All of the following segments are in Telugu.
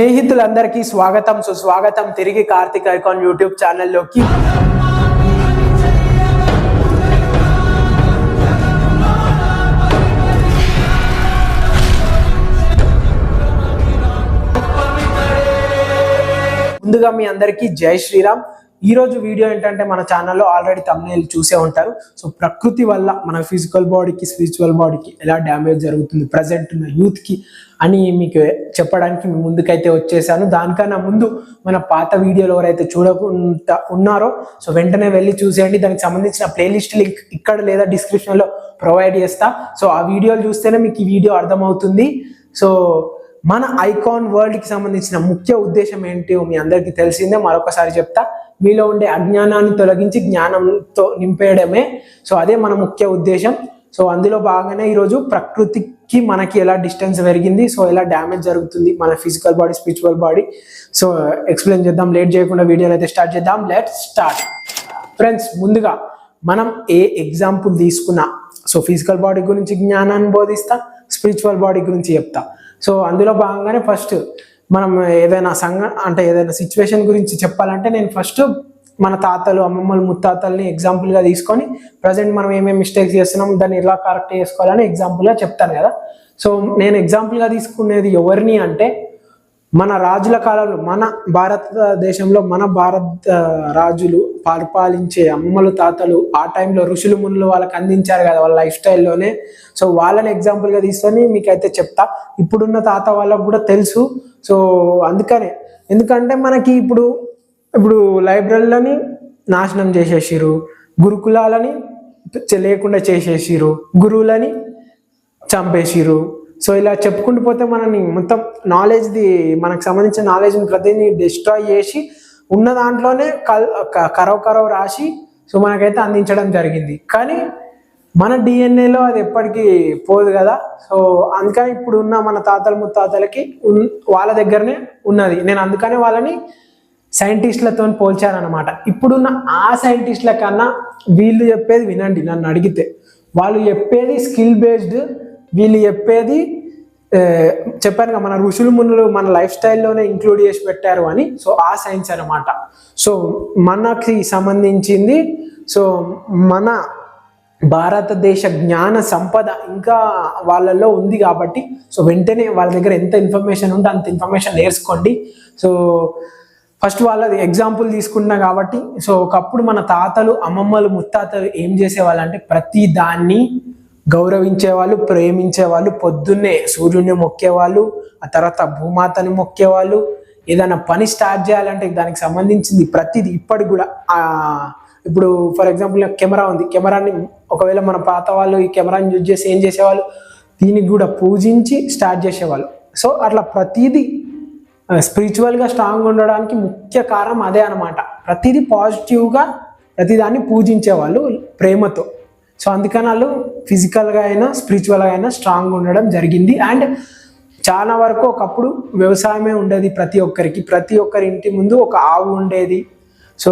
స్నేహితులందరికీ స్వాగతం సుస్వాగతం తిరిగి కార్తిక్ ఐకాన్ యూట్యూబ్ ఛానల్లోకి ముందుగా మీ అందరికీ జై శ్రీరామ్ ఈరోజు వీడియో ఏంటంటే మన ఛానల్లో ఆల్రెడీ తమ్నేల్ చూసే ఉంటారు. సో ప్రకృతి వల్ల మన ఫిజికల్ బాడీకి స్పిరిచువల్ బాడీకి ఎలా డ్యామేజ్ జరుగుతుంది ప్రజెంట్ ఉన్న యూత్కి అని మీకు చెప్పడానికి మీ ముందుకైతే వచ్చేసాను. దానికన్నా ముందు మన పాత వీడియోలు ఎవరైతే చూడకుండా ఉన్నారో సో వెంటనే వెళ్ళి చూసేయండి. దానికి సంబంధించిన ప్లేలిస్ట్ లింక్ ఇక్కడ లేదా డిస్క్రిప్షన్లో ప్రొవైడ్ చేస్తా. సో ఆ వీడియోలు చూస్తేనే మీకు ఈ వీడియో అర్థమవుతుంది. సో మన ఐకాన్ వరల్డ్కి సంబంధించిన ముఖ్య ఉద్దేశం ఏంటో మీ అందరికీ తెలిసిందే మరొకసారి చెప్తా. మీలో ఉండే అజ్ఞానాన్ని తొలగించి జ్ఞానంతో నింపేయడమే. సో అదే మన ముఖ్య ఉద్దేశం. సో అందులో భాగంగానే ఈరోజు ప్రకృతికి మనకి ఎలా డిస్టెన్స్ పెరిగింది సో ఎలా డ్యామేజ్ జరుగుతుంది మన physical body spiritual body so explain చేద్దాం లేట్ చేయకుండా వీడియోని అయితే స్టార్ట్ చేద్దాం. లెట్ స్టార్ట్ ఫ్రెండ్స్ ముందుగా మనం ఏ ఎగ్జాంపుల్ తీసుకున్నా సో ఫిజికల్ బాడీ గురించి జ్ఞానాన్ని బోధిస్తా స్పిరిచువల్ బాడీ గురించి చెప్తా. సో అందులో భాగంగానే ఫస్ట్ మనం ఏదైనా సంఘ అంటే ఏదైనా సిచ్యువేషన్ గురించి చెప్పాలంటే నేను ఫస్ట్ మన తాతలు అమ్మమ్మలు ముత్తాతల్ని ఎగ్జాంపుల్గా తీసుకొని ప్రజెంట్ మనం ఏమేమి మిస్టేక్స్ చేస్తున్నాం దాన్ని ఎలా కరెక్ట్ చేసుకోవాలని ఎగ్జాంపుల్గా చెప్తాను కదా. సో నేను ఎగ్జాంపుల్గా తీసుకునేది ఎవరిని అంటే మన రాజుల కాలంలో మన భారతదేశంలో మన భారత రాజులు పరిపాలించే అమ్మలు తాతలు ఆ టైంలో ఋషులు మునులు వాళ్ళకి అందించారు కదా వాళ్ళ లైఫ్ స్టైల్లోనే సో వాళ్ళని ఎగ్జాంపుల్గా తీసుకొని మీకైతే చెప్తా. ఇప్పుడున్న తాత వాళ్ళకు కూడా తెలుసు. సో అందుకనే ఎందుకంటే మనకి ఇప్పుడు ఇప్పుడు లైబ్రరీలని నాశనం చేసేసిరు గురుకులాలని లేకుండా చేసేసిరు గురువులని చంపేసిరు సో ఇలా చెప్పుకుంటూ పోతే మనని మొత్తం నాలెడ్జ్ది మనకు సంబంధించిన నాలెడ్జ్ని ప్రతిదీ డిస్ట్రాయ్ చేసి ఉన్న దాంట్లోనే కల్ క- కరవ్ కరవ్ రాసి సో మనకైతే అందించడం జరిగింది. కానీ మన డిఎన్ఏలో అది ఎప్పటికీ పోదు కదా. సో అందుకని ఇప్పుడు ఉన్న మన తాతల ముత్తాతలకి ఉన్- వాళ్ళ దగ్గరనే ఉన్నది. నేను అందుకనే వాళ్ళని సైంటిస్టులతో పోల్చానమాట ఇప్పుడున్న ఆ సైంటిస్టుల కన్నా వీళ్ళు చెప్పేది వినండి నన్ను అడిగితే. వాళ్ళు చెప్పేది స్కిల్ బేస్డ్ వీళ్ళు చెప్పేది చెప్పాను కదా మన ఋషులు మునులు మన లైఫ్ స్టైల్లోనే ఇంక్లూడ్ చేసి పెట్టారు అని. సో ఆ సైన్స్ అనమాట సో మనకి సంబంధించింది సో మన భారతదేశ జ్ఞాన సంపద ఇంకా వాళ్ళల్లో ఉంది కాబట్టి సో వెంటనే వాళ్ళ దగ్గర ఎంత ఇన్ఫర్మేషన్ ఉంటే అంత ఇన్ఫర్మేషన్ నేర్చుకోండి. సో ఫస్ట్ వాళ్ళది ఎగ్జాంపుల్ తీసుకున్నా కాబట్టి సో ఒకప్పుడు మన తాతలు అమ్మమ్మలు ముత్తాతలు ఏం చేసేవాళ్ళు అంటే ప్రతి దాన్ని గౌరవించేవాళ్ళు ప్రేమించేవాళ్ళు పొద్దున్నే సూర్యుడిని మొక్కేవాళ్ళు ఆ తర్వాత భూమాతని మొక్కేవాళ్ళు. ఏదైనా పని స్టార్ట్ చేయాలంటే దానికి సంబంధించింది ప్రతిది ఇప్పటికి కూడా. ఇప్పుడు ఫర్ ఎగ్జాంపుల్ కెమెరా ఉంది. కెమెరాని ఒకవేళ మన పాత వాళ్ళు ఈ కెమెరాని యూజ్ చేసి ఏం చేసేవాళ్ళు? దీనికి కూడా పూజించి స్టార్ట్ చేసేవాళ్ళు. సో అట్లా ప్రతిదీ స్పిరిచువల్గా స్ట్రాంగ్ ఉండడానికి ముఖ్య కారణం అదే అనమాట ప్రతిదీ పాజిటివ్గా ప్రతిదాన్ని పూజించేవాళ్ళు ప్రేమతో. సో అందుకని వాళ్ళు ఫిజికల్గా అయినా స్పిరిచువల్గా అయినా స్ట్రాంగ్ ఉండడం జరిగింది. అండ్ చాలా వరకు ఒకప్పుడు వ్యవసాయమే ఉండేది ప్రతి ఒక్కరికి. ప్రతి ఒక్కరి ఇంటి ముందు ఒక ఆవు ఉండేది. సో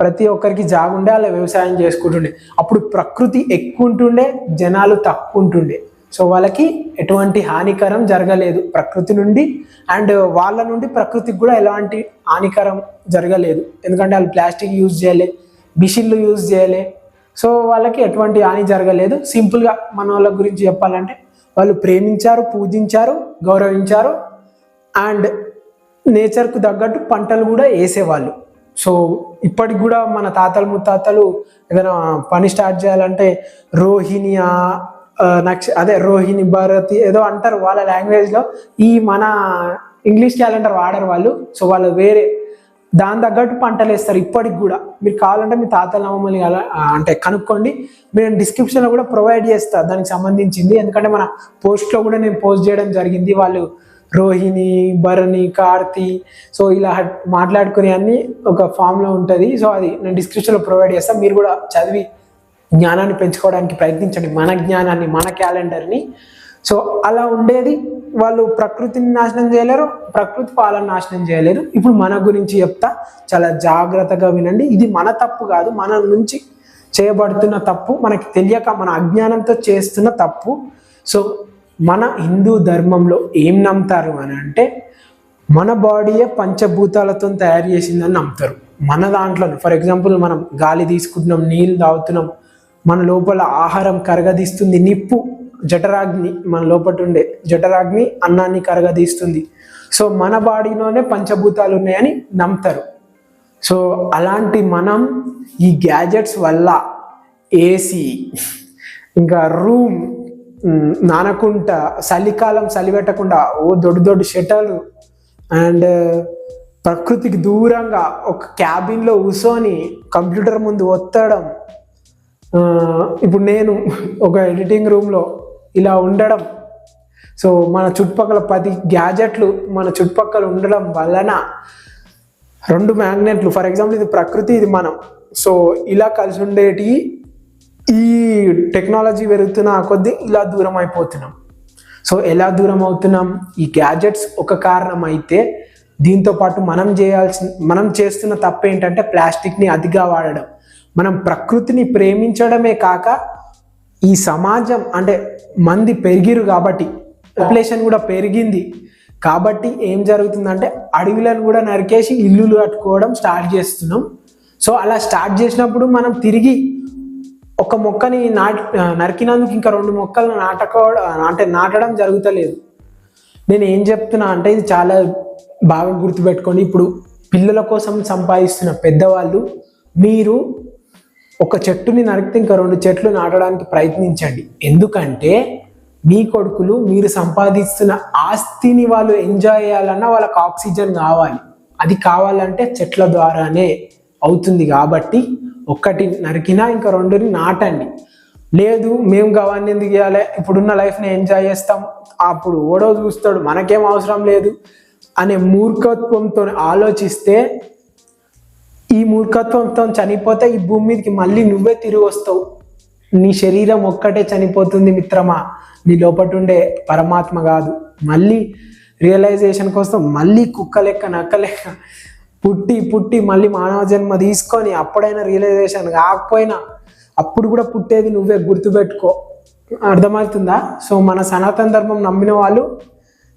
ప్రతి ఒక్కరికి జాగుండే అలా వ్యవసాయం చేసుకుంటుండే. అప్పుడు ప్రకృతి ఎక్కువ ఉంటుండే జనాలు తక్కువ ఉంటుండే. సో వాళ్ళకి ఎటువంటి హానికరం జరగలేదు ప్రకృతి నుండి. అండ్ వాళ్ళ నుండి ప్రకృతికి కూడా ఎలాంటి హానికరం జరగలేదు. ఎందుకంటే వాళ్ళు ప్లాస్టిక్ యూజ్ చేయలే మిషన్లు యూజ్ చేయలే సో వాళ్ళకి ఎటువంటి హాని జరగలేదు. సింపుల్గా మన వాళ్ళ గురించి చెప్పాలంటే వాళ్ళు ప్రేమించారు పూజించారు గౌరవించారు అండ్ నేచర్కు తగ్గట్టు పంటలు కూడా వేసేవాళ్ళు. సో ఇప్పటికి కూడా మన తాతలు ముత్తాతలు ఏదైనా పని స్టార్ట్ చేయాలంటే రోహిణి నక్ష అదే రోహిణి భారతి ఏదో అంటారు వాళ్ళ లాంగ్వేజ్లో ఈ మన ఇంగ్లీష్ క్యాలెండర్ వాడరు వాళ్ళు. సో వాళ్ళు వేరే దాని తగ్గట్టు పంటలు వేస్తారు ఇప్పటికి కూడా. మీరు కావాలంటే మీ తాతల మమ్మల్ని అలా అంటే కనుక్కోండి. మీరు డిస్క్రిప్షన్లో కూడా ప్రొవైడ్ చేస్తా దానికి సంబంధించింది. ఎందుకంటే మన పోస్ట్లో కూడా నేను పోస్ట్ చేయడం జరిగింది. వాళ్ళు రోహిణి భరణి కార్తి సో ఇలా మాట్లాడుకునే అన్ని ఒక ఫామ్లో ఉంటుంది. సో అది నేను డిస్క్రిప్షన్లో ప్రొవైడ్ చేస్తాను మీరు కూడా చదివి జ్ఞానాన్ని పెంచుకోవడానికి ప్రయత్నించండి. మన జ్ఞానాన్ని మన క్యాలెండర్ని సో అలా ఉండేది. వాళ్ళు ప్రకృతిని నాశనం చేయలేరు ప్రకృతి పాలన నాశనం చేయలేరు. ఇప్పుడు మన గురించి చెప్తా. చాలా జాగ్రత్తగా వినండి. ఇది మన తప్పు కాదు. మన నుంచి చేయబడుతున్న తప్పు మనకి తెలియక మన అజ్ఞానంతో చేస్తున్న తప్పు. సో మన హిందూ ధర్మంలో ఏం నమ్ముతారు అని అంటే మన బాడీయే పంచభూతాలతో తయారు చేసిందని నమ్ముతారు. మన దాంట్లో ఫర్ ఎగ్జాంపుల్ మనం గాలి తీసుకుంటున్నాం నీళ్ళు తాగుతున్నాం మన లోపల ఆహారం కరగదీస్తుంది నిప్పు. జఠరాగ్ని మన లోపల ఉండే జఠరాగ్ని అన్నాన్ని కరగదీస్తుంది. సో మన బాడీలోనే పంచభూతాలు ఉన్నాయని నమ్ముతారు. సో అలాంటి మనం ఈ గ్యాజెట్స్ వల్ల ఏసీ ఇంకా రూమ్ నానకుంట చలికాలం చలిపెట్టకుండా ఓ దొడ్డు దొడ్డు షెటర్లు అండ్ ప్రకృతికి దూరంగా ఒక క్యాబిన్లో కూర్చొని కంప్యూటర్ ముందు ఒత్తడం. ఇప్పుడు నేను ఒక ఎడిటింగ్ రూమ్లో ఇలా ఉండడం. సో మన చుట్టుపక్కల పది గ్యాజెట్లు మన చుట్టుపక్కల ఉండడం వలన రెండు మ్యాగ్నెట్లు ఫర్ ఎగ్జాంపుల్ ఇది ప్రకృతి ఇది మనం. సో ఇలా కలిసి ఉండేటి ఈ టెక్నాలజీ పెరుగుతున్న కొద్దీ ఇలా దూరం అయిపోతున్నాం సో ఎలా దూరం అవుతున్నాం ఈ గ్యాజెట్స్ ఒక కారణం అయితే దీంతో పాటు మనం చేయాల్సిన మనం చేస్తున్న తప్పు ఏంటంటే ప్లాస్టిక్ని అతిగా వాడడం. మనం ప్రకృతిని ప్రేమించడమే కాక ఈ సమాజం అంటే మంది పెరిగిరు కాబట్టి పాపులేషన్ కూడా పెరిగింది. కాబట్టి ఏం జరుగుతుందంటే అడవులను కూడా నరికేసి ఇల్లులు కట్టుకోవడం స్టార్ట్ చేస్తున్నాం. సో అలా స్టార్ట్ చేసినప్పుడు మనం తిరిగి ఒక మొక్కని నాటి నరికినందుకు ఇంకా రెండు మొక్కలను నాటకోవడం అంటే నాటడం జరుగుతలేదు. నేను ఏం చెప్తున్నా అంటే ఇది చాలా బాగా గుర్తుపెట్టుకోండి. ఇప్పుడు పిల్లల కోసం సంపాదిస్తున్న పెద్దవాళ్ళు మీరు ఒక చెట్టుని నరికితే ఇంకా రెండు చెట్లు నాటడానికి ప్రయత్నించండి. ఎందుకంటే మీ కొడుకులు మీరు సంపాదిస్తున్న ఆస్తిని వాళ్ళు ఎంజాయ్ చేయాలన్నా వాళ్ళకి ఆక్సిజన్ కావాలి. అది కావాలంటే చెట్ల ద్వారానే అవుతుంది కాబట్టి ఒక్కటి నరికినా ఇంకా రెండుని నాటండి. లేదు మేము గవాన్ని ఎందుకు చేయాలి ఇప్పుడున్న లైఫ్ని ఎంజాయ్ చేస్తాం. అప్పుడు ఓడో చూస్తాడు మనకేం అవసరం లేదు అనే మూర్ఖత్వంతో ఆలోచిస్తే ఈ మూర్ఖత్వంతో చనిపోతే ఈ భూమి మీదకి మళ్ళీ నువ్వే తిరిగి వస్తావు. నీ శరీరం ఒక్కటే చనిపోతుంది మిత్రమా? నీ లోపటుండే పరమాత్మ కాదు. మళ్ళీ రియలైజేషన్ కోసం మళ్ళీ కుక్క లెక్క నక్క లెక్క పుట్టి పుట్టి మళ్ళీ మానవ జన్మ తీసుకొని అప్పుడైనా రియలైజేషన్ కాకపోయినా అప్పుడు కూడా పుట్టేది నువ్వే గుర్తుపెట్టుకో. అర్థమవుతుందా? సో మన సనాతన ధర్మం నమ్మిన వాళ్ళు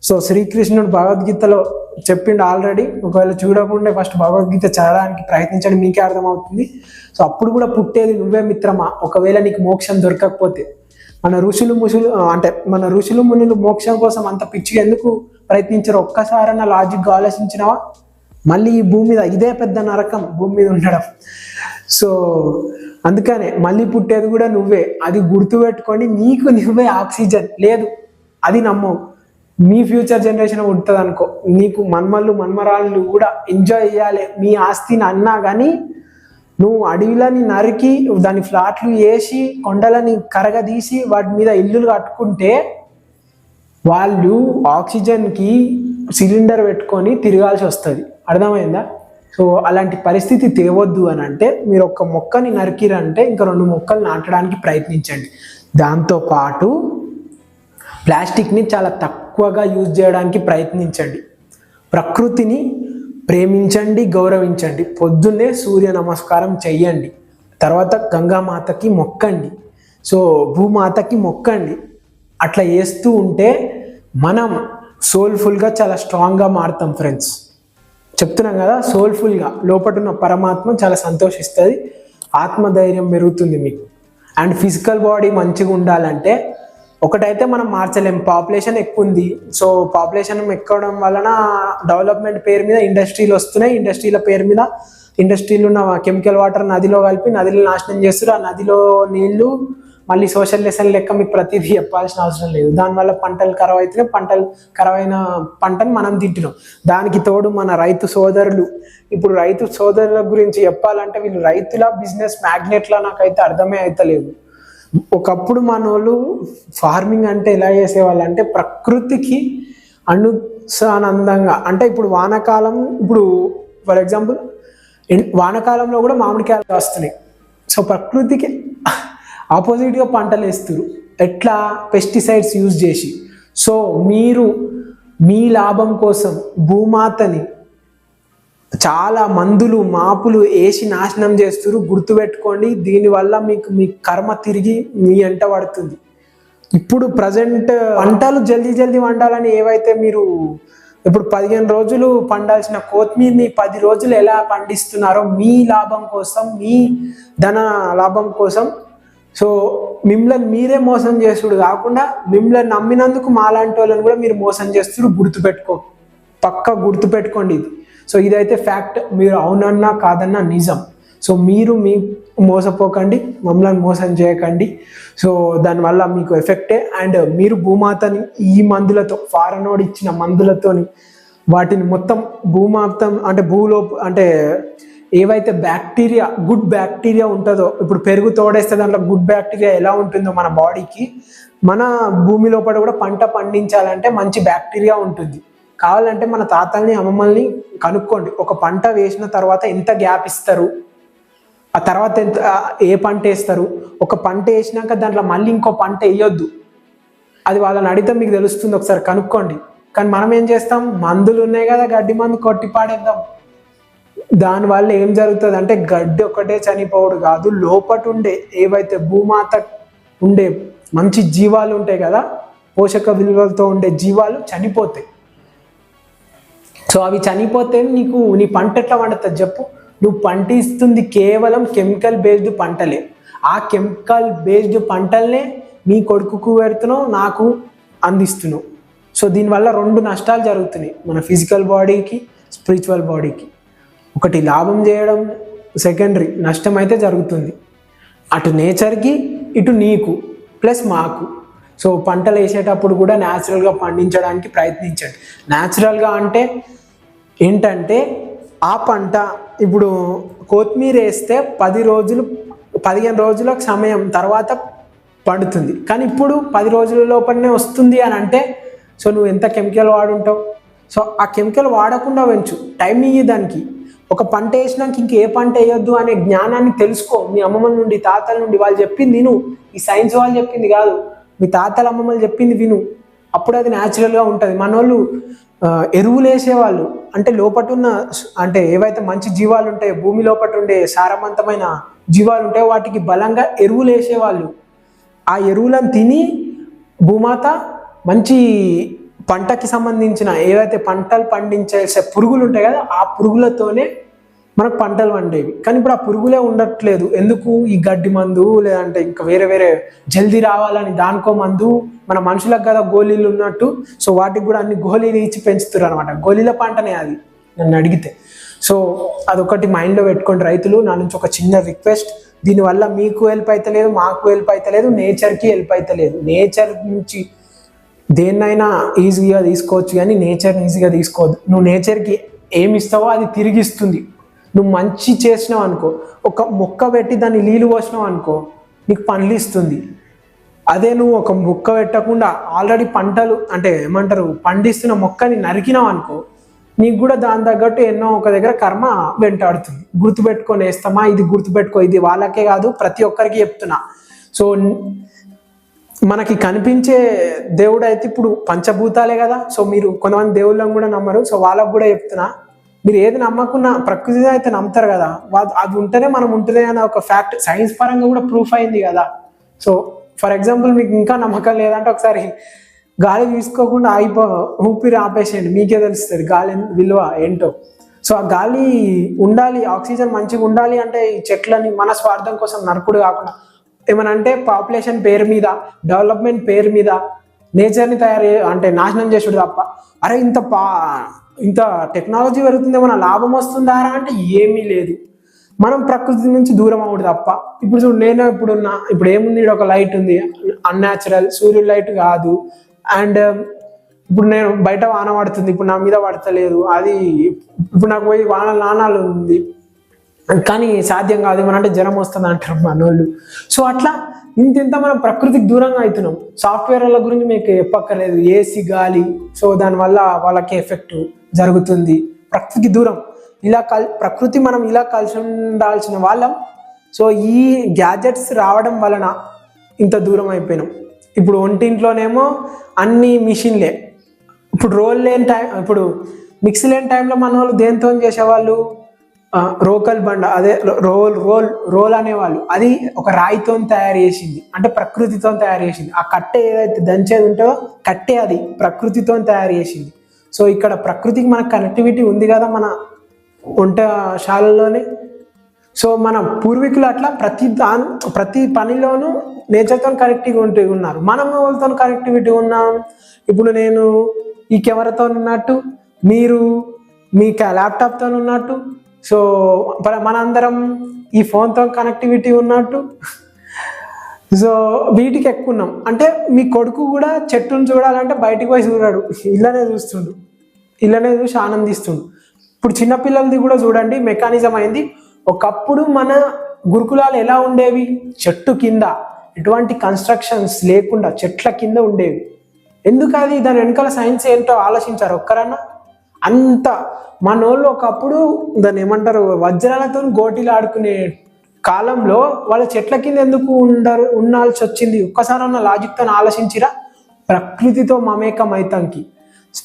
సో శ్రీకృష్ణుడు భగవద్గీతలో చెప్పిండు ఆల్రెడీ ఒకవేళ చూడకుండా ఫస్ట్ భగవద్గీత చదవడానికి ప్రయత్నించడం మీకే అర్థమవుతుంది. సో అప్పుడు కూడా పుట్టేది నువ్వే మిత్రమా? ఒకవేళ నీకు మోక్షం దొరకకపోతే. మన ఋషులు ముషులు అంటే మన ఋషులు మునులు మోక్షం కోసం అంత పిచ్చి ఎందుకు ప్రయత్నించారు? ఒక్కసారన్నా లాజిక్గా ఆలోచించినావా? మళ్ళీ ఈ భూమి మీద ఇదే పెద్ద నరకం భూమి మీద ఉండడం. సో అందుకనే మళ్ళీ పుట్టేది కూడా నువ్వే. అది గుర్తుపెట్టుకొని నీకు నువ్వే ఆక్సిజన్. లేదు అది నమ్మవు. మీ ఫ్యూచర్ జనరేషన్ ఉంటుంది అనుకో. నీకు మన్మళ్ళు మన్మరాళ్ళు కూడా ఎంజాయ్ చేయాలి. మీ ఆస్తిని అన్నా కానీ నువ్వు అడవిలని నరికి దాని ఫ్లాట్లు వేసి కొండలని కరగదీసి వాటి మీద ఇల్లులు కట్టుకుంటే వాళ్ళు ఆక్సిజన్కి సిలిండర్ పెట్టుకొని తిరగాల్సి వస్తుంది. అర్థమైందా? సో అలాంటి పరిస్థితి తేవద్దు అని అంటే మీరు ఒక మొక్కని నరికిరంటే ఇంకా రెండు మొక్కలు నాటడానికి ప్రయత్నించండి. దాంతోపాటు ప్లాస్టిక్ని చాలా తక్కువగా యూజ్ చేయడానికి ప్రయత్నించండి. ప్రకృతిని ప్రేమించండి గౌరవించండి. పొద్దున్నే సూర్య నమస్కారం చెయ్యండి. తర్వాత గంగామాతకి మొక్కండి. సో భూమాతకి మొక్కండి. అట్లా చేస్తూ ఉంటే మనం సోల్ఫుల్గా చాలా స్ట్రాంగ్గా మారుతాం ఫ్రెండ్స్. చెప్తున్నాం కదా సోల్ఫుల్గా. లోపటున్న పరమాత్మ చాలా సంతోషిస్తుంది. ఆత్మధైర్యం పెరుగుతుంది మీకు. అండ్ ఫిజికల్ బాడీ మంచిగా ఉండాలంటే ఒకటైతే మనం మార్చలేం. పాపులేషన్ ఎక్కువ ఉంది సో పాపులేషన్ ఎక్కువడం వలన డెవలప్మెంట్ పేరు మీద ఇండస్ట్రీలు వస్తున్నాయి. ఇండస్ట్రీల పేరు మీద ఇండస్ట్రీలు ఉన్న కెమికల్ వాటర్ నదిలో కలిపి నదిలో నాశనం చేస్తారు ఆ నదిలో నీళ్ళు మళ్ళీ సోషల్ లెసన్ లెక్క మీకు ప్రతిదీ చెప్పాల్సిన అవసరం లేదు. దానివల్ల పంటలు ఖరాబ్ అవుతున్నాయి పంటలు ఖరాబ్ అయిన పంటను మనం తింటున్నాం. దానికి తోడు మన రైతు సోదరులు. ఇప్పుడు రైతు సోదరుల గురించి చెప్పాలంటే వీళ్ళు రైతుల బిజినెస్ మ్యాగ్నెట్లా నాకైతే అర్థమే అవుతలేదు ఒకప్పుడు మన వాళ్ళు ఫార్మింగ్ అంటే ఎలా చేసేవాళ్ళు అంటే ప్రకృతికి అనుసానందంగా అంటే ఇప్పుడు వానాకాలం ఇప్పుడు ఫర్ ఎగ్జాంపుల్ వానాకాలంలో కూడా మామిడికాయలు వస్తున్నాయి సో ప్రకృతికి ఆపోజిట్గా పంటలు వేస్తారు ఎట్లా? పెస్టిసైడ్స్ యూజ్ చేసి. సో మీరు మీ లాభం కోసం భూమాతని చాలా మందులు మాపులు వేసి నాశనం చేస్తారు గుర్తుపెట్టుకోండి దీనివల్ల మీకు మీ కర్మ తిరిగి మీ ఎంట పడుతుంది. ఇప్పుడు ప్రజెంట్ వంటలు జల్దీ జల్దీ వండాలని ఏవైతే మీరు ఇప్పుడు పదిహేను రోజులు పండాల్సిన కొత్తిమీరని పది రోజులు ఎలా పండిస్తున్నారో మీ లాభం కోసం మీ ధన లాభం కోసం. సో మిమ్మల్ని మీరే మోసం చేస్తుడు కాకుండా మిమ్మల్ని నమ్మినందుకు మాలాంటి వాళ్ళని కూడా మీరు మోసం చేస్తుడు గుర్తుపెట్టుకో. పక్క గుర్తుపెట్టుకోండి ఇది. సో ఇదైతే ఫ్యాక్ట్ మీరు అవునన్నా కాదన్నా నిజం. సో మీరు మీ మోసపోకండి మమ్మల్ని మోసం చేయకండి. సో దానివల్ల మీకు ఎఫెక్టే అండ్ మీరు భూమాతని ఈ మందులతో ఫారెనోడ్ ఇచ్చిన మందులతోని వాటిని మొత్తం భూమాతం అంటే భూలో అంటే ఏవైతే బ్యాక్టీరియా గుడ్ బ్యాక్టీరియా ఉంటుందో ఇప్పుడు పెరుగు తోడేస్తే దాంట్లో గుడ్ బ్యాక్టీరియా ఎలా ఉంటుందో మన బాడీకి మన భూమి లోపల కూడా పంట పండించాలంటే మంచి బ్యాక్టీరియా ఉంటుంది. కావాలంటే మన తాతల్ని అమ్మమ్మల్ని కనుక్కోండి. ఒక పంట వేసిన తర్వాత ఎంత గ్యాప్ ఇస్తారు? ఆ తర్వాత ఎంత ఏ పంట వేస్తారు? ఒక పంట వేసినాక దాంట్లో మళ్ళీ ఇంకో పంట వేయొద్దు. అది వాళ్ళని అడిగితే మీకు తెలుస్తుంది ఒకసారి కనుక్కోండి. కానీ మనం ఏం చేస్తాం? మందులు ఉన్నాయి కదా గడ్డి మందు కొట్టి పాడేద్దాం. దానివల్ల ఏం జరుగుతుంది అంటే గడ్డి ఒకటే చనిపోవడు కాదు లోపట ఉండే ఏవైతే భూమాత ఉండే మంచి జీవాలు ఉంటాయి కదా పోషక విలువలతో ఉండే జీవాలు చనిపోతాయి. సో అవి చనిపోతే నీకు నీ పంట ఎట్లా పండుతుంది చెప్పు? నువ్వు పంటిస్తుంది కేవలం కెమికల్ బేస్డ్ పంటలే. ఆ కెమికల్ బేస్డ్ పంటల్నే నీ కొడుకుకు పెడుతున్నావు నాకు అందిస్తున్నావు. సో దీనివల్ల రెండు నష్టాలు జరుగుతున్నాయి మన ఫిజికల్ బాడీకి స్పిరిచువల్ బాడీకి. ఒకటి లాభం చేయడం సెకండరీ నష్టం అయితే జరుగుతుంది. అటు నేచర్కి ఇటు నీకు ప్లస్ మాకు. సో పంటలు వేసేటప్పుడు కూడా న్యాచురల్గా పండించడానికి ప్రయత్నించండి. న్యాచురల్గా అంటే ఏంటంటే ఆ పంట ఇప్పుడు కొత్తిమీర వేస్తే పది రోజులు పదిహేను రోజుల సమయం తర్వాత పండుతుంది. కానీ ఇప్పుడు పది రోజుల లోపలనే వస్తుంది అని అంటే సో నువ్వు ఎంత కెమికల్ వాడుంటావు? సో ఆ కెమికల్ వాడకుండా పెంచు. టైం ఇయ్యి దానికి. ఒక పంట వేసినాక ఇంక ఏ పంట వేయొద్దు అనే జ్ఞానాన్ని తెలుసుకో. మీ అమ్మమ్మ నుండి తాతల నుండి వాళ్ళు చెప్పింది నేను ఈ సైన్స్ వాళ్ళు చెప్పింది కాదు. మీ తాతల అమ్మమ్మలు చెప్పింది విను. అప్పుడు అది న్యాచురల్గా ఉంటుంది. మన వాళ్ళు ఎరువులు వేసేవాళ్ళు. అంటే లోపటున్న అంటే ఏవైతే మంచి జీవాలు ఉంటాయో భూమి లోపట ఉండే సారవంతమైన జీవాలు ఉంటాయో వాటికి బలంగా ఎరువులు వేసేవాళ్ళు. ఆ ఎరువులను తిని భూమాత మంచి పంటకి సంబంధించిన ఏవైతే పంటలు పండించేసే పురుగులు ఉంటాయి కదా ఆ పురుగులతోనే మనకు పంటలు పండేవి. కానీ ఇప్పుడు ఆ పురుగులే ఉండట్లేదు. ఎందుకు? ఈ గడ్డి మందు లేదంటే ఇంకా వేరే వేరే జల్దీ రావాలని దానికో మందు మన మనుషులకు కదా గోళీలు ఉన్నట్టు. సో వాటికి కూడా అన్ని గోళీలు ఇచ్చి పెంచుతారు అనమాట గోళీల పంటనే అది నన్ను అడిగితే. సో అదొకటి మైండ్లో పెట్టుకోండి రైతులు. నా నుంచి ఒక చిన్న రిక్వెస్ట్ దీనివల్ల మీకు హెల్ప్ అవుతలేదు మాకు హెల్ప్ అవుతలేదు నేచర్కి హెల్ప్ అవుతలేదు నేచర్ నుంచి దేన్నైనా ఈజీగా తీసుకోవచ్చు కానీ నేచర్ని ఈజీగా తీసుకోవద్దు. నువ్వు నేచర్కి ఏమి ఇస్తావో అది తిరిగి ఇస్తుంది నువ్వు మంచి చేసినావు అనుకో ఒక మొక్క పెట్టి దాన్ని నీళ్ళు పోసినావు అనుకో నీకు పండ్లు ఇస్తుంది. అదే నువ్వు ఒక మొక్క పెట్టకుండా ఆల్రెడీ పంటలు అంటే ఏమంటారు పండిస్తున్న మొక్కని నరికినావు అనుకో నీకు కూడా దాని తగ్గట్టు ఎన్నో ఒక దగ్గర కర్మ వెంటాడుతుంది. గుర్తుపెట్టుకొని వేస్తామా? ఇది గుర్తుపెట్టుకో ఇది వాళ్ళకే కాదు ప్రతి ఒక్కరికి చెప్తున్నా. సో మనకి కనిపించే దేవుడు అయితే ఇప్పుడు పంచభూతాలే కదా. సో మీరు కొంతమంది దేవుళ్ళని కూడా నమ్మరు. సో వాళ్ళకు కూడా చెప్తున్నా మీరు ఏది నమ్మకున్నా ప్రకృతిలో అయితే నమ్ముతారు కదా. అది ఉంటేనే మనం ఉంటుంది అనే ఒక ఫ్యాక్ట్ సైన్స్ పరంగా కూడా ప్రూఫ్ అయింది కదా. సో ఫర్ ఎగ్జాంపుల్ మీకు ఇంకా నమ్మకం లేదంటే ఒకసారి గాలి తీసుకోకుండా అయిపో ఊపిరి ఆపేసేయండి మీకే తెలుస్తుంది గాలి విలువ ఏంటో. సో ఆ గాలి ఉండాలి ఆక్సిజన్ మంచిగా ఉండాలి అంటే ఈ చెట్లని మన స్వార్థం కోసం నరకుడు కాకుండా ఏమనంటే పాపులేషన్ పేరు మీద డెవలప్మెంట్ పేరు మీద నేచర్ని తయారు అంటే నాశనం చేసుడు తప్ప. అరే ఇంత పా ఇంత టెక్నాలజీ పెరుగుతుంది ఏమైనా లాభం వస్తుందారా అంటే ఏమీ లేదు. మనం ప్రకృతి నుంచి దూరం అవ్వడు తప్ప. ఇప్పుడు చూడు నేను ఇప్పుడు నా ఇప్పుడు ఏముంది? ఈడ ఒక లైట్ ఉంది. అన్యాచురల్ సూర్యుడు లైట్ కాదు. అండ్ um, ఇప్పుడు నేను బయట వాన పడుతుంది. ఇప్పుడు నా మీద పడతలేదు. అది ఇప్పుడు నాకు పోయి వాన నాణాలు ఉంది. కానీ సాధ్యం కాదు ఏమనంటే జ్వరం వస్తుంది అంటారు మనోళ్ళు సో అట్లా ఇంత ఇంత మనం ప్రకృతికి దూరంగా అవుతున్నాం. సాఫ్ట్వేర్ల గురించి మీకు చెప్పక్కర్లేదు ఏసీ గాలి సో దానివల్ల వాళ్ళకి ఎఫెక్ట్ జరుగుతుంది. ప్రకృతికి దూరం. ఇలా కల్ ప్రకృతి మనం ఇలా కలిసి ఉండాల్సిన వాళ్ళం. సో ఈ గ్యాజెట్స్ రావడం వలన ఇంత దూరం అయిపోయినాం. ఇప్పుడు ఒంటింట్లోనేమో అన్ని మిషన్లే. ఇప్పుడు రోల్ లేని టైం ఇప్పుడు మిక్సీ లేని టైంలో మన వాళ్ళు దేంతో చేసేవాళ్ళు? రోకల్ బండ అదే రోల్ రోల్ రోల్ అనేవాళ్ళు. అది ఒక రాయితో తయారు చేసింది. అంటే ప్రకృతితో తయారు చేసింది. ఆ కట్టె ఏదైతే దంచేది ఉంటుందో కట్టే అది ప్రకృతితో తయారు చేసింది. సో ఇక్కడ ప్రకృతికి మన కనెక్టివిటీ ఉంది కదా మన వంటశాలలోనే సో మన పూర్వీకులు అట్లా ప్రతి దాని ప్రతి పనిలోనూ నేచర్తో కనెక్టివ్ ఉంటూ ఉన్నారు. మనం వాళ్ళతో కనెక్టివిటీ ఉన్నాం? ఇప్పుడు నేను ఈ కెమెరాతో ఉన్నట్టు మీరు మీ ల్యాప్టాప్తో ఉన్నట్టు సో మన- మనందరం ఈ ఫోన్తో కనెక్టివిటీ ఉన్నట్టు? సో వీటికి ఎక్కువ ఉన్నాం అంటే మీ కొడుకు కూడా చెట్టును చూడాలంటే బయటికి పోయి చూడాడు. ఇళ్ళనే చూస్తుండు. ఇళ్ళనే చూసి ఆనందిస్తుండు. ఇప్పుడు చిన్నపిల్లలది కూడా చూడండి మెకానిజం అయింది. ఒకప్పుడు మన గురుకులాలు ఎలా ఉండేవి? చెట్టు కింద. ఎటువంటి కన్స్ట్రక్షన్స్ లేకుండా చెట్ల కింద ఉండేవి. ఎందుకు అది? దాని వెనకాల సైన్స్ ఏంటో ఆలోచించారు ఒక్కరన్నా? అంత మనోళ్ళు ఒకప్పుడు దాన్ని ఏమంటారు వజ్రాలతో గోటీలు ఆడుకునే కాలంలో వాళ్ళ చెట్ల కింద ఎందుకు ఉండరు ఉండాల్సి వచ్చింది? ఒక్కసారన్న లాజిక్తో ఆలోచించిరా? ప్రకృతితో మమేకం అయితానికి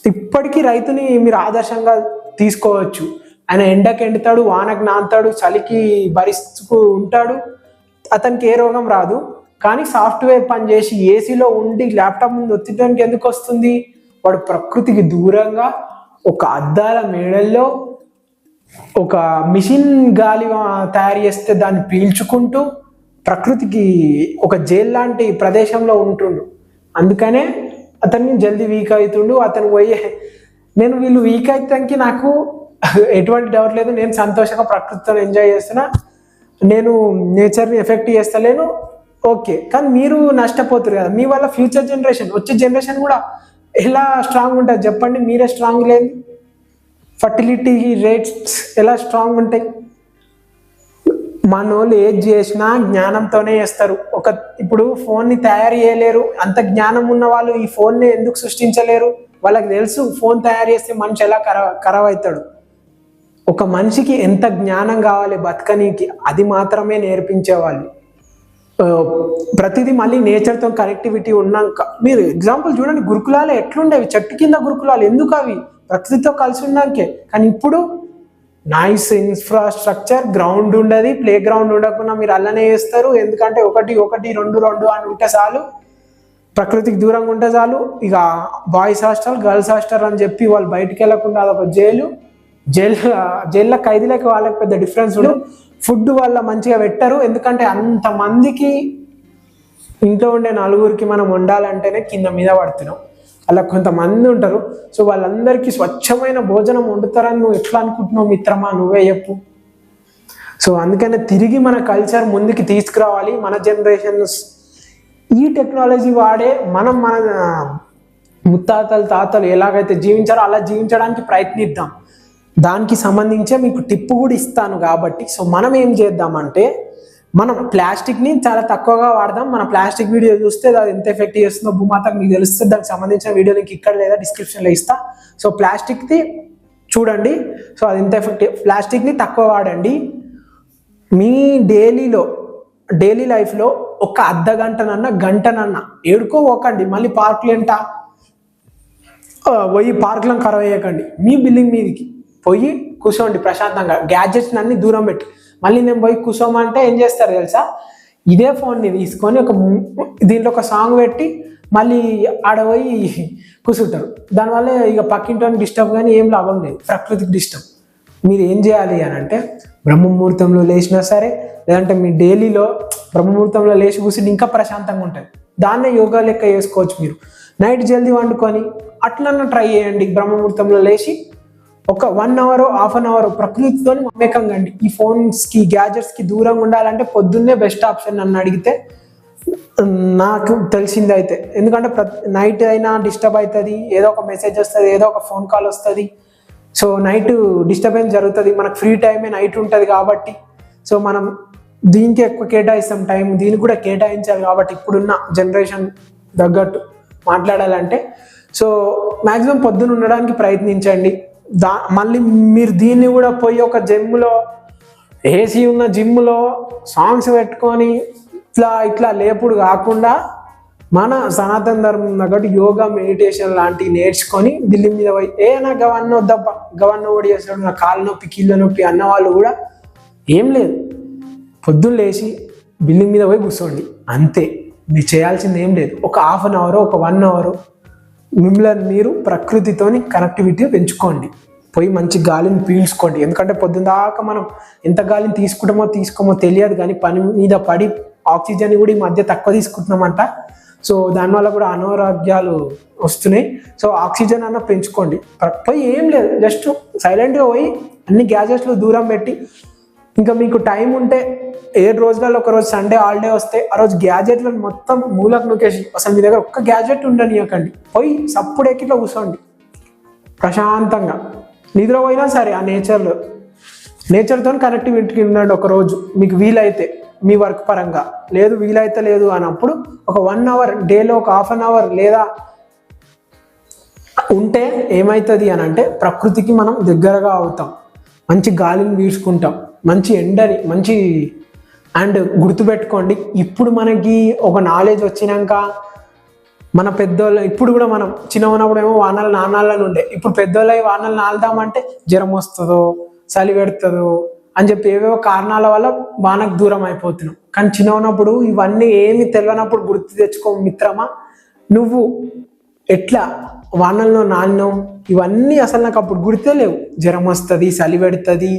ఇప్పటికీ రైతుని మీరు ఆదర్శంగా తీసుకోవచ్చు. ఆయన ఎండకి ఎండుతాడు వానకి నాంతాడు చలికి భరిస్తూ ఉంటాడు. అతనికి ఏ రోగం రాదు. కానీ సాఫ్ట్వేర్ పనిచేసి ఏసీలో ఉండి ల్యాప్టాప్ ముందు ఒత్తిడానికి ఎందుకు వస్తుంది? వాడు ప్రకృతికి దూరంగా ఒక అద్దాల మేడల్లో ఒక మిషన్ గాలి తయారు చేస్తే దాన్ని పీల్చుకుంటూ ప్రకృతికి ఒక జైల్ లాంటి ప్రదేశంలో ఉంటుండు. అందుకనే అతన్ని జల్దీ వీక్ అవుతుండు. అతను పోయే నేను వీళ్ళు వీక్ అవుతానికి నాకు ఎటువంటి డౌట్ లేదు. నేను సంతోషంగా ప్రకృతితో ఎంజాయ్ చేస్తున్నా. నేను నేచర్ని ఎఫెక్ట్ చేస్తలేను. ఓకే కానీ మీరు నష్టపోతారు కదా. మీ వల్ల ఫ్యూచర్ జనరేషన్ వచ్చే జనరేషన్ కూడా ఎలా స్ట్రాంగ్ ఉంటుంది చెప్పండి? మీరే స్ట్రాంగ్ లేదు ఫర్టిలిటీ రేట్స్ ఎలా స్ట్రాంగ్ ఉంటాయి? మనోళ్ళు ఏది చేసినా జ్ఞానంతోనే చేస్తారు. ఒక ఇప్పుడు ఫోన్ని తయారు చేయలేరు. అంత జ్ఞానం ఉన్న వాళ్ళు ఈ ఫోన్ని ఎందుకు సృష్టించలేరు? వాళ్ళకి తెలుసు ఫోన్ తయారు చేస్తే మనిషి ఎలా ఖరాబ్ అవుతాడు. ఒక మనిషికి ఎంత జ్ఞానం కావాలి బతకనీకి అది మాత్రమే నేర్పించేవాళ్ళు. ప్రతిదీ మళ్ళీ నేచర్తో కనెక్టివిటీ ఉన్నాక మీరు ఎగ్జాంపుల్ చూడండి గురుకులాలు ఎట్లుండేవి? చెట్టు కింద గురుకులాలు ఎందుకు అవి? ప్రకృతితో కలిసి ఉన్నాకే కానీ ఇప్పుడు నైస్ ఇన్ఫ్రాస్ట్రక్చర్ గ్రౌండ్ ఉండదు ప్లే గ్రౌండ్ ఉండకుండా మీరు అల్లనే వేస్తారు ఎందుకంటే ఒకటి ఒకటి రెండు రెండు అని ఉంటే చాలు. ప్రకృతికి దూరంగా ఉంటే చాలు. ఇక బాయ్స్ హాస్టల్ గర్ల్స్ హాస్టల్ అని చెప్పి వాళ్ళు బయటికి వెళ్ళకుండా అదొక జైలు. జైలు జైల్లో ఖైదీలకు వాళ్ళకి పెద్ద డిఫరెన్స్ ఉండదు. ఫుడ్ వల్ల మంచిగా పెట్టరు. ఎందుకంటే అంతమందికి ఇంట్లో ఉండే నలుగురికి మనం వండాలంటేనే కింద మీద పడుతున్నాం. అలా కొంతమంది ఉంటారు. సో వాళ్ళందరికీ స్వచ్ఛమైన భోజనం వండుతారని నువ్వు ఎట్లా అనుకుంటున్నావు మిత్రమా? నువ్వే చెప్పు. సో అందుకనే తిరిగి మన కల్చర్ ముందుకు తీసుకురావాలి. మన జనరేషన్స్ ఈ టెక్నాలజీ వాడే మనం మన ముత్తాతలు తాతలు ఎలాగైతే జీవించారో అలా జీవించడానికి ప్రయత్నిద్దాం. దానికి సంబంధించే మీకు టిప్పు కూడా ఇస్తాను కాబట్టి సో మనం ఏం చేద్దామంటే మనం ప్లాస్టిక్ని చాలా తక్కువగా వాడదాం. మన ప్లాస్టిక్ వీడియో చూస్తే అది ఎంత ఎఫెక్ట్ చేస్తుందో భూమాతకు మీకు తెలుస్తుంది. దానికి సంబంధించిన వీడియో లింక్ ఇక్కడ లేదా డిస్క్రిప్షన్లో ఇస్తా. సో ప్లాస్టిక్ది చూడండి. సో అది ఎంత ఎఫెక్ట్ ప్లాస్టిక్ని తక్కువ వాడండి. మీ డైలీలో డైలీ లైఫ్లో ఒక అర్ధ గంటనన్నా గంటనన్నా ఏడుకోకండి మళ్ళీ పార్కులు ఎంట పోయి పార్కులను ఖరాబ్ చేయకండి. మీ బిల్డింగ్ మీదకి. పోయి కూర్చోండి ప్రశాంతంగా. గ్యాడ్జెట్స్ అన్ని దూరం పెట్టి. మళ్ళీ నేను పోయి కూర్చోమంటే ఏం చేస్తారు తెలుసా? ఇదే ఫోన్ని తీసుకొని ఒక దీంట్లో ఒక సాంగ్ పెట్టి మళ్ళీ ఆడపోయి కూర్చుంటారు దానివల్ల ఇక పక్కింటి డిస్టర్బ్ కానీ ఏం లాభం లేదు. ప్రకృతికి డిస్టర్బ్ మీరు ఏం చేయాలి అని అంటే బ్రహ్మముహూర్తంలో లేచినా సరే లేదంటే మీ డైలీలో బ్రహ్మముహూర్తంలో లేచి కూర్చుని ఇంకా ప్రశాంతంగా ఉంటుంది దాన్నే యోగా లెక్క చేసుకోవచ్చు మీరు. నైట్ జల్దీ వండుకొని అట్లన్నా ట్రై చేయండి. బ్రహ్మముహూర్తంలో లేచి ఒక one hour half an hour ప్రకృతితో మమేకంగా అండి. ఈ ఫోన్స్కి గ్యాజెట్స్కి దూరంగా ఉండాలంటే పొద్దున్నే బెస్ట్ ఆప్షన్ నన్ను అడిగితే నాకు తెలిసింది అయితే. ఎందుకంటే ప్రతి నైట్ అయినా డిస్టర్బ్ అవుతుంది ఏదో ఒక మెసేజ్ వస్తుంది ఏదో ఒక ఫోన్ కాల్ వస్తుంది. సో నైట్ డిస్టర్బెన్స్ జరుగుతుంది. మనకు ఫ్రీ టైమే నైట్ ఉంటుంది కాబట్టి. సో మనం దీనికి ఎక్కువ కేటాయిస్తాం టైం దీనికి కూడా కేటాయించాలి కాబట్టి ఇప్పుడున్న జనరేషన్ తగ్గట్టు మాట్లాడాలంటే. సో మ్యాక్సిమం పొద్దున ఉండడానికి ప్రయత్నించండి. దా మళ్ళీ మీరు దీన్ని కూడా పోయి ఒక జిమ్లో ఏసీ ఉన్న జిమ్లో సాంగ్స్ పెట్టుకొని ఇట్లా ఇట్లా లేపుడు కాకుండా మన సనాతన ధర్మం తగ్గట్టు యోగా మెడిటేషన్ లాంటివి నేర్చుకొని ఢిల్లీ మీద పోయి ఏ నా గవన్న వద్దబ్బా గవన్న ఓడి చేస్తాడు నా కాళ్ళ నొప్పి కీళ్ళ నొప్పి అన్న వాళ్ళు కూడా ఏం లేదు. పొద్దున్న లేచి బిల్డింగ్ మీద పోయి కూర్చోండి. అంతే. మీరు చేయాల్సింది ఏం లేదు. ఒక హాఫ్ అన్ అవర్ ఒక వన్ అవర్ మిమ్మల్ని మీరు ప్రకృతితోని కనెక్టివిటీ పెంచుకోండి. పోయి మంచి గాలిని పీల్చుకోండి. ఎందుకంటే పొద్దున్న దాకా మనం ఎంత గాలిని తీసుకుంటామో తీసుకోమో తెలియదు కానీ పని మీద పడి ఆక్సిజన్ కూడా ఈ మధ్య తక్కువ తీసుకుంటున్నామంట. సో దానివల్ల కూడా అనారోగ్యాలు వస్తున్నాయి. సో ఆక్సిజన్ అన్న పెంచుకోండి. పోయి ఏం లేదు. జస్ట్ సైలెంట్గా పోయి అన్ని గ్యాజెట్స్లో దూరం పెట్టి ఇంకా మీకు టైం ఉంటే ఏడు రోజులలో ఒక రోజు సండే హాలిడే వస్తే ఆ రోజు గ్యాజెట్లను మొత్తం మూలకు నొక్కేసి అసలు మీ దగ్గర ఒక్క గ్యాజెట్ ఉండనియకండి. పోయి సప్పుడు ఎక్కిట్లో కూర్చోండి. ప్రశాంతంగా. నిద్ర పోయినా సరే ఆ నేచర్లో నేచర్తో కనెక్టివిటీకి ఉండండి ఒక రోజు. మీకు వీలైతే మీ వర్క్ పరంగా. లేదు వీలైతే లేదు అన్నప్పుడు ఒక వన్ అవర్ డేలో ఒక హాఫ్ అన్ అవర్ లేదా ఉంటే ఏమవుతుంది అని అంటే ప్రకృతికి మనం దగ్గరగా అవుతాం. మంచి గాలిని పీల్చుకుంటాం మంచి ఎండని మంచి అండ్ గుర్తుపెట్టుకోండి ఇప్పుడు మనకి ఒక నాలెడ్జ్ వచ్చినాక మన పెద్దోళ్ళు ఇప్పుడు కూడా మనం చిన్న ఉన్నప్పుడు ఏమో వానలు నానాలని ఉండే ఇప్పుడు పెద్దోళ్ళు అయి వానలు నాలుదామంటే జ్వరం వస్తుందో చలి పెడుతుందో అని చెప్పి ఏవేవో కారణాల వల్ల వానకు దూరం అయిపోతున్నాం. కానీ చిన్న ఉన్నప్పుడు ఇవన్నీ ఏమి తెలియనప్పుడు గుర్తు తెచ్చుకో మిత్రమా నువ్వు ఎట్లా వానల్లో నాన్నావు? ఇవన్నీ అసలు నాకు అప్పుడు గుర్తే లేవు. జ్వరం వస్తుంది చలి పెడుతుంది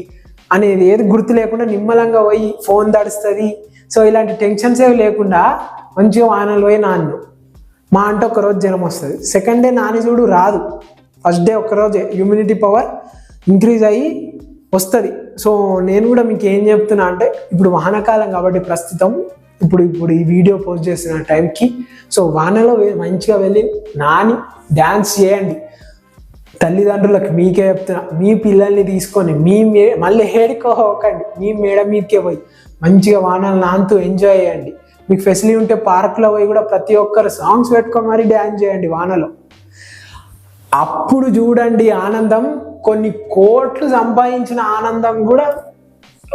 అనేది ఏది గుర్తు లేకుండా నిమ్మలంగా పోయి ఫోన్ తడుస్తుంది. సో ఇలాంటి టెన్షన్స్ ఏవి లేకుండా మంచిగా వానలు పోయి నాన్ను. మా అంటే ఒకరోజు జ్వరం వస్తుంది. సెకండ్ డే నాని చూడు రాదు. ఫస్ట్ డే ఒకరోజు ఇమ్యూనిటీ పవర్ ఇంక్రీజ్ అయ్యి వస్తుంది. సో నేను కూడా మీకు ఏం చెప్తున్నా అంటే ఇప్పుడు వానకాలం కాబట్టి ప్రస్తుతం ఇప్పుడు ఇప్పుడు ఈ వీడియో పోస్ట్ చేసిన టైంకి సో వానలో మంచిగా వెళ్ళి నాని డ్యాన్స్ చేయండి. తల్లిదండ్రులకు మీకే చెప్తున్నా మీ పిల్లల్ని తీసుకొని మీ మే మళ్ళీ హేడుకోకండి మీ మేడ మీదకే పోయి మంచిగా వానలు నాంతూ ఎంజాయ్ చేయండి. మీకు ఫెసిలిటీ ఉంటే పార్క్లో పోయి కూడా ప్రతి ఒక్కరు సాంగ్స్ పెట్టుకొని మరీ డ్యాన్స్ చేయండి వానలో. అప్పుడు చూడండి ఆనందం కొన్ని కోట్లు సంపాదించిన ఆనందం కూడా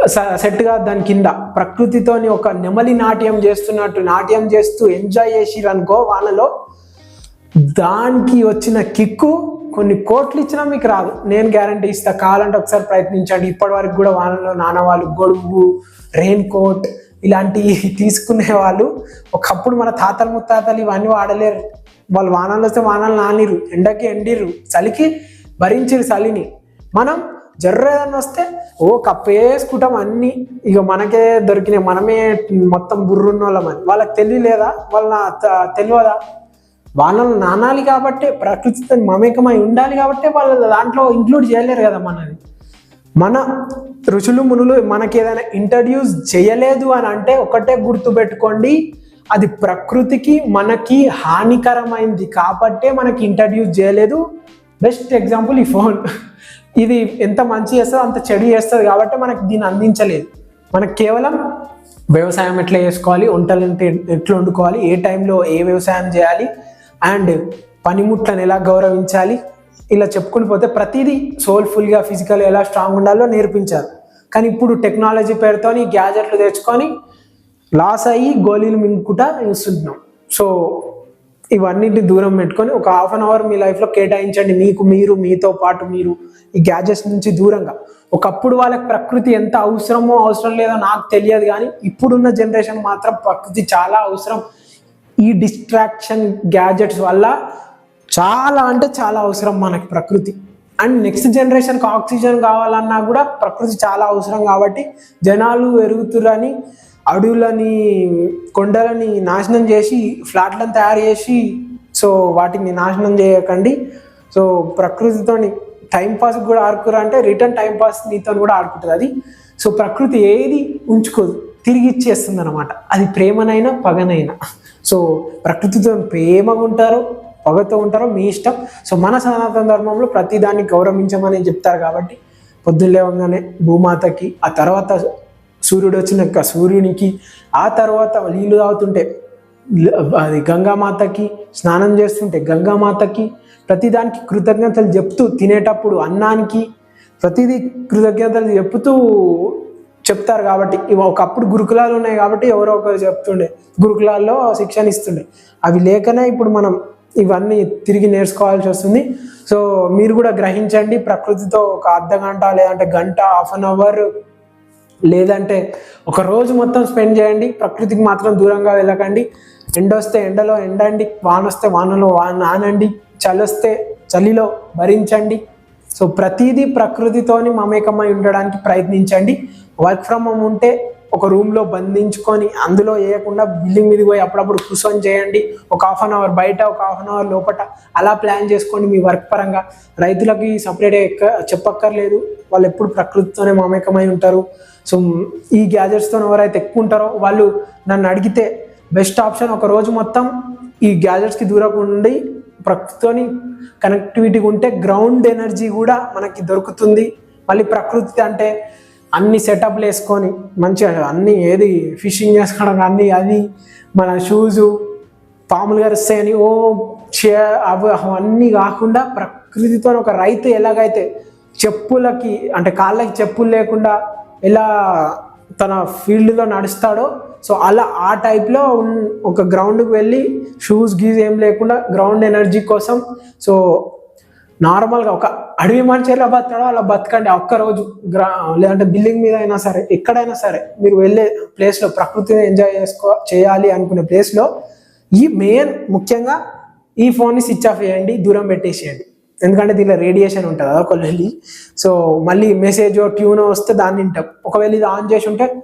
స- సెట్ కాదు దాని కింద. ప్రకృతితోని ఒక నెమలి నాట్యం చేస్తున్నట్టు నాట్యం చేస్తూ ఎంజాయ్ చేసిరనుకో వానలో దానికి వచ్చిన కిక్కు కొన్ని కోట్లు ఇచ్చినా మీకు రాదు. నేను గ్యారంటీ ఇస్తా. కావాలంటే ఒకసారి ప్రయత్నించండి. ఇప్పటి వరకు కూడా వానలో నానవాళ్ళు గొడుగు రెయిన్ కోట్ ఇలాంటివి తీసుకునే వాళ్ళు ఒకప్పుడు మన తాతలు ముత్తాతలు ఇవన్నీ వాడలేరు. వాళ్ళు వానలు వస్తే వానలు నానిరు ఎండకి ఎండిరు చలికి భరించిరు చలిని. మనం జర్ర ఏదన్నా వస్తే ఓ కప్పేసుకుంటాం అన్ని. ఇక మనకే దొరికినాయి. మనమే మొత్తం బుర్రున్న వాళ్ళమని వాళ్ళకి తెలియలేదా? వాళ్ళ తెలియదా? వాళ్ళని నానాలి కాబట్టి ప్రకృతితో మమేకమై ఉండాలి కాబట్టి వాళ్ళు దాంట్లో ఇంక్లూడ్ చేయలేరు కదా మనది మన ఋషులు మునులు మనకి ఏదైనా ఇంట్రడ్యూస్ చేయలేదు అని అంటే ఒకటే గుర్తు పెట్టుకోండి అది ప్రకృతికి మనకి హానికరమైంది కాబట్టే మనకి ఇంట్రడ్యూస్ చేయలేదు. బెస్ట్ ఎగ్జాంపుల్ ఈ ఫోన్ ఇది ఎంత మంచి చేస్తుందో అంత చెడు చేస్తుంది కాబట్టి మనకి దీన్ని అందించలేదు. మనకు కేవలం వ్యవసాయం ఎట్లా చేసుకోవాలి వంటలు అంటే ఎట్లా వండుకోవాలి ఏ టైంలో ఏ వ్యవసాయం చేయాలి అండ్ పనిముట్లను ఎలా గౌరవించాలి? ఇలా చెప్పుకుని పోతే ప్రతిదీ సోల్ఫుల్గా ఫిజికల్ ఎలా స్ట్రాంగ్ ఉండాలో నేర్పించారు. కానీ ఇప్పుడు టెక్నాలజీ పేరుతోని గ్యాజెట్లు తెచ్చుకొని లాస్ అయ్యి గోళీలు మింగుకుంటా ఇస్తుంటున్నాం సో ఇవన్నిటి దూరం పెట్టుకొని ఒక హాఫ్ అన్ అవర్ మీ లైఫ్లో కేటాయించండి. మీకు మీరు మీతో పాటు మీరు ఈ గ్యాజెట్స్ నుంచి దూరంగా. ఒకప్పుడు వాళ్ళకి ప్రకృతి ఎంత అవసరమో అవసరం లేదో నాకు తెలియదు కానీ ఇప్పుడున్న జనరేషన్ మాత్రం ప్రకృతి చాలా అవసరం. ఈ డిస్ట్రాక్షన్ గ్యాజెట్స్ వల్ల చాలా అంటే చాలా అవసరం మనకి ప్రకృతి. అండ్ నెక్స్ట్ జనరేషన్కి ఆక్సిజన్ కావాలన్నా కూడా ప్రకృతి చాలా అవసరం కాబట్టి జనాలు ఎరుగుతురని అడవులని కొండలని నాశనం చేసి ఫ్లాట్లను తయారు చేసి సో వాటిని నాశనం చేయకండి. సో ప్రకృతితోని టైం పాస్ కూడా ఆడుకురా అంటే రిటర్న్ టైం పాస్ నీతో కూడా ఆడుకుంటుంది అది. సో ప్రకృతి ఏది ఉంచుకోదు తిరిగి ఇచ్చేస్తుంది అనమాట అది ప్రేమనైనా పగనైనా. సో ప్రకృతితో ప్రేమగా ఉంటారు పగతో ఉంటారో మీ ఇష్టం. సో మన సనాతన ధర్మంలో ప్రతి దాన్ని గౌరవించమని చెప్తారు కాబట్టి పొద్దున్న లేవగానే భూమాతకి ఆ తర్వాత సూర్యుడు వచ్చినాక సూర్యునికి ఆ తర్వాత నీళ్ళు తాగుతుంటే అది గంగామాతకి స్నానం చేస్తుంటే గంగామాతకి ప్రతిదానికి కృతజ్ఞతలు చెప్తూ తినేటప్పుడు అన్నానికి ప్రతిదీ కృతజ్ఞతలు చెప్తూ చెప్తారు కాబట్టి. ఇవి ఒకప్పుడు గురుకులాలు ఉన్నాయి కాబట్టి ఎవరో ఒకరు చెప్తుండే. గురుకులాల్లో శిక్షణ ఇస్తుండే. అవి లేకనే ఇప్పుడు మనం ఇవన్నీ తిరిగి నేర్చుకోవాల్సి వస్తుంది. సో మీరు కూడా గ్రహించండి. ప్రకృతితో ఒక అర్ధ గంట లేదంటే గంట హాఫ్ అన్ అవర్ లేదంటే ఒక రోజు మొత్తం స్పెండ్ చేయండి. ప్రకృతికి మాత్రం దూరంగా వెళ్ళకండి. ఎండ వస్తే ఎండలో ఎండండి. వాన వస్తే వానలో వాన నానండి. చలి వస్తే చలిలో భరించండి. సో ప్రతిదీ ప్రకృతితోని మమేకమై ఉండడానికి ప్రయత్నించండి. వర్క్ ఫ్రమ్ హోమ్ ఉంటే ఒక రూమ్లో బంధించుకొని అందులో వేయకుండా బిల్డింగ్ మీద పోయి అప్పుడప్పుడు కూర్చొని చేయండి. ఒక హాఫ్ అన్ అవర్ బయట ఒక హాఫ్ అన్ అవర్ లోపల అలా ప్లాన్ చేసుకోండి మీ వర్క్ పరంగా. రైతులకి సపరేట్ ఎక్క చెప్పక్కర్లేదు. వాళ్ళు ఎప్పుడు ప్రకృతితోనే మమేకమై ఉంటారు. సో ఈ గ్యాజెట్స్తో ఎవరైతే ఎక్కువ ఉంటారో వాళ్ళు నన్ను అడిగితే బెస్ట్ ఆప్షన్ ఒక రోజు మొత్తం ఈ గ్యాజెట్స్కి దూరంగా ఉండి ప్రకృతితోని కనెక్టివిటీ ఉంటే గ్రౌండ్ ఎనర్జీ కూడా మనకి దొరుకుతుంది. మళ్ళీ ప్రకృతి అంటే అన్ని సెటప్లు వేసుకొని మంచిగా అన్ని ఏది ఫిషింగ్ చేసుకోవడం అన్ని అది మన షూజు పాములు కరుస్తాయని ఓ చే అవి అవన్నీ కాకుండా ప్రకృతితో ఒక రైతు ఎలాగైతే చెప్పులకి అంటే కాళ్ళకి చెప్పులు లేకుండా ఎలా తన ఫీల్డ్లో నడుస్తాడో సో అలా ఆ టైప్లో ఒక గ్రౌండ్కి వెళ్ళి షూస్ గీజ్ ఏం లేకుండా గ్రౌండ్ ఎనర్జీ కోసం సో నార్మల్గా ఒక అడవి మనిషి ఎలా బతకడో అలా బతకండి. ఒక్కరోజు ఒక్క రోజు గ్రా లేదంటే బిల్డింగ్ మీద అయినా సరే ఎక్కడైనా సరే మీరు వెళ్ళే ప్లేస్లో ప్రకృతిని ఎంజాయ్ చేసుకో చేయాలి అనుకునే ప్లేస్లో ఈ మెయిన్ ముఖ్యంగా ఈ ఫోన్ని స్విచ్ ఆఫ్ చేయండి దూరం పెట్టేసేయండి. ఎందుకంటే దీనిలో రేడియేషన్ ఉంటుంది కదా ఒకవేళ సో మళ్ళీ మెసేజ్ ట్యూన్ వస్తే దాన్ని వింటాం ఒకవేళ ఇది ఆన్ చేసి ఉంటే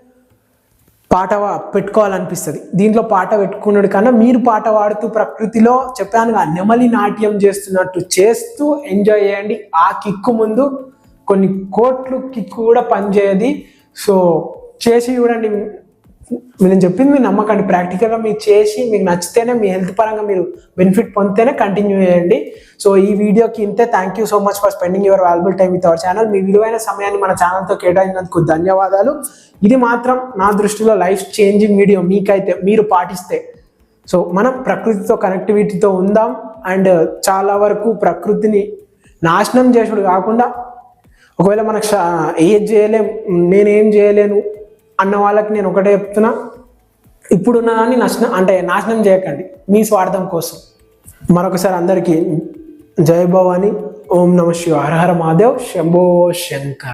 పాట పెట్టుకోవాలనిపిస్తుంది. దీంట్లో పాట పెట్టుకున్నాడు కన్నా మీరు పాట పాడుతూ ప్రకృతిలో చెప్పాను నెమలి నాట్యం చేస్తున్నట్టు చేస్తూ ఎంజాయ్ చేయండి. ఆ కిక్కు ముందు కొన్ని కోట్లు కిక్కు కూడా పనిచేయది. సో చేసి చూడండి నేను చెప్పింది మీరు నమ్మకండి. ప్రాక్టికల్గా మీరు చేసి మీకు నచ్చితేనే మీ హెల్త్ పరంగా మీరు బెనిఫిట్ పొందితేనే కంటిన్యూ చేయండి. సో ఈ వీడియోకి ఇంతే. Thank you so much for spending your valuable time with our channel మీ విలువైన సమయాన్ని మన ఛానల్తో కేటాయించినందుకు ధన్యవాదాలు. ఇది మాత్రం నా దృష్టిలో లైఫ్ చేంజింగ్ వీడియో మీకైతే మీరు పాటిస్తే. సో మనం ప్రకృతితో కనెక్టివిటీతో ఉందాం. అండ్ చాలా వరకు ప్రకృతిని నాశనం చేసుడు కాకుండా ఒకవేళ మనకు ఏం ఏది చేయలేం నేనేం చేయలేను అన్న వాళ్ళకి నేను ఒకటే చెప్తున్నా. ఇప్పుడున్న దాన్ని నష్టం అంటే నాశనం చేయకండి. మీ స్వార్థం కోసం. మరొకసారి అందరికీ జై భవాని. ఓం నమ శివ హర హర మహాదేవ్. శంభో శంకర్.